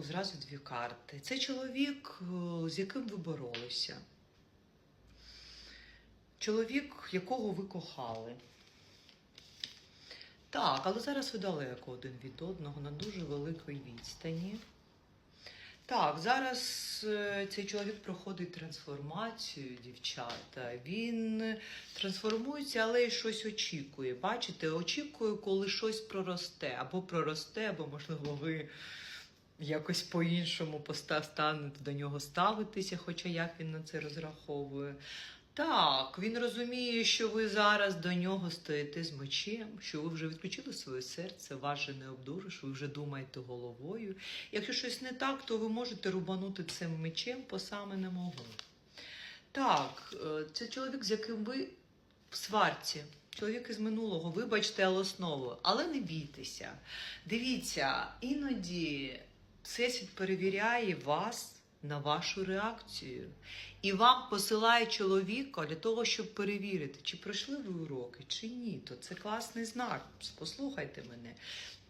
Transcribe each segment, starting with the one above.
Зразу дві карти. Це чоловік, е, з яким ви боролися. Чоловік, якого ви кохали. Так, але зараз ви далеко один від одного на дуже великій відстані. Так, зараз е, цей чоловік проходить трансформацію, дівчата. Він трансформується, але й щось очікує. Бачите, очікує, коли щось проросте, або проросте, або, можливо, ви якось по-іншому поста- станете до нього ставитися, хоча як він на це розраховує. Так, він розуміє, що ви зараз до нього стоїте з мечем, що ви вже відключили своє серце, вас же не обдуриш, ви вже думаєте головою. Якщо щось не так, то ви можете рубанути цим мечем по саме не можу. Так, е, це чоловік, з яким ви в сварці. Чоловік із минулого, вибачте, але основу. Але не бійтеся. Дивіться, іноді Всесвіт перевіряє вас на вашу реакцію. І вам посилає чоловіка для того, щоб перевірити, чи пройшли ви уроки, чи ні. То це класний знак. Послухайте мене.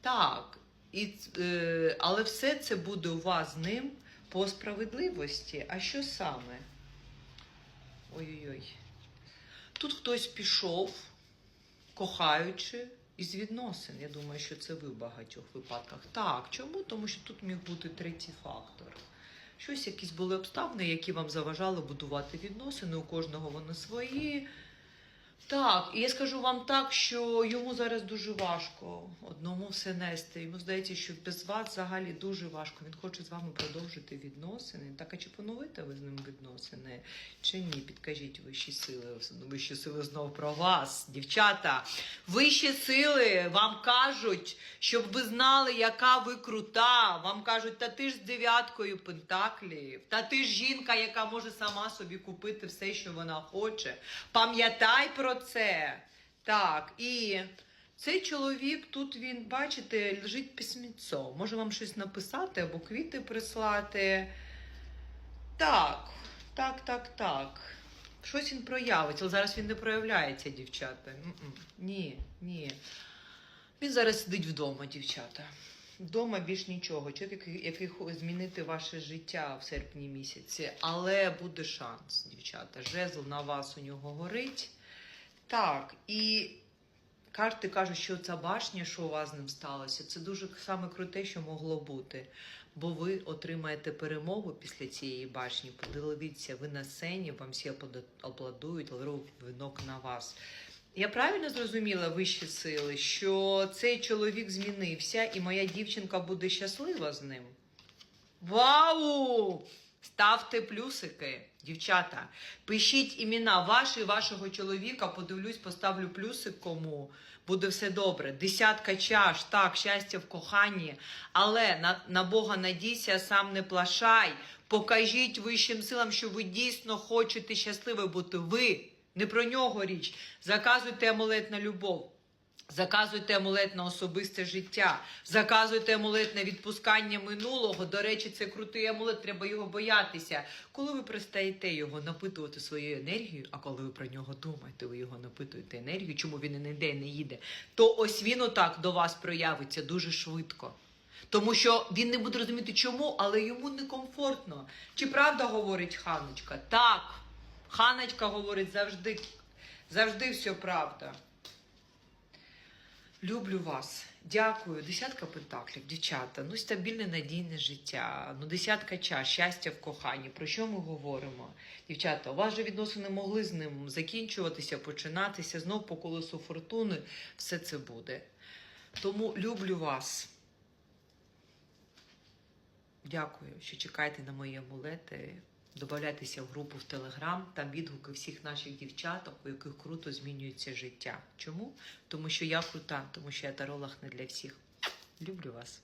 Так, і, е, але все це буде у вас з ним по справедливості. А що саме? Ой-ой-ой. Тут хтось пішов, кохаючи, із відносин. Я думаю, що це ви в багатьох випадках. Так, чому? Тому що тут міг бути третій фактор. Щось, якісь були обставини, які вам заважали будувати відносини, у кожного вони свої. Так, і я скажу вам так, що йому зараз дуже важко одному все нести. Йому здається, що без вас взагалі дуже важко. Він хоче з вами продовжити відносини. Так, а чи поновите ви з ним відносини? Чи ні? Підкажіть вищі сили. Вищі сили знов про вас, дівчата. Вищі сили вам кажуть, щоб ви знали, яка ви крута. Вам кажуть, та ти ж з дев'яткою пентаклів, та ти ж жінка, яка може сама собі купити все, що вона хоче. Пам'ятай про це. Так, і цей чоловік тут він, бачите, лежить письмецо. Може вам щось написати або квіти прислати. Так, так, так, так. Щось він проявить, але зараз він не проявляється, дівчата. Ні, ні. Він зараз сидить вдома, дівчата. Вдома більш нічого. Чоловік, який, змінити ваше життя в серпні місяці, але буде шанс, дівчата. Жезл на вас у нього горить. Так, і карти кажуть, що ця башня, що у вас з ним сталося, це дуже саме круте, що могло бути. Бо ви отримаєте перемогу після цієї башні. Подивіться, ви на сцені, вам всі аплодують, але винок на вас. Я правильно зрозуміла вищі сили, що цей чоловік змінився, і моя дівчинка буде щаслива з ним. Вау! Ставте плюсики, дівчата. Пишіть імена ваші і вашого чоловіка. Подивлюсь, поставлю плюсик кому. Буде все добре. Десятка чаш, так, щастя в коханні. Але на, на Бога надійся, сам не плашай. Покажіть вищим силам, що ви дійсно хочете щасливі бути. Ви, не про нього річ. Заказуйте амулет на любов. Заказуйте амулет на особисте життя, заказуйте амулет на відпускання минулого. До речі, це крутий амулет, треба його боятися. Коли ви перестаєте його напитувати своєю енергією, а коли ви про нього думаєте, ви його напитуєте енергією, чому він і не не їде, то ось він отак до вас проявиться дуже швидко. Тому що він не буде розуміти, чому, але йому некомфортно. Чи правда говорить Ханочка? Так. Ханочка говорить завжди, завжди все правда. Люблю вас. Дякую. Десятка пентаклів, дівчата. Ну, стабільне надійне життя. Ну, десятка чаш, щастя в коханні. Про що ми говоримо? Дівчата, у вас же відносини могли з ним закінчуватися, починатися. Знов по колесу фортуни все це буде. Тому люблю вас. Дякую, що чекаєте на мої амулети. Добавляйтеся в групу в Телеграм, там відгуки всіх наших дівчаток, у яких круто змінюється життя. Чому? Тому що я крута, тому що я таролог не для всіх. Люблю вас.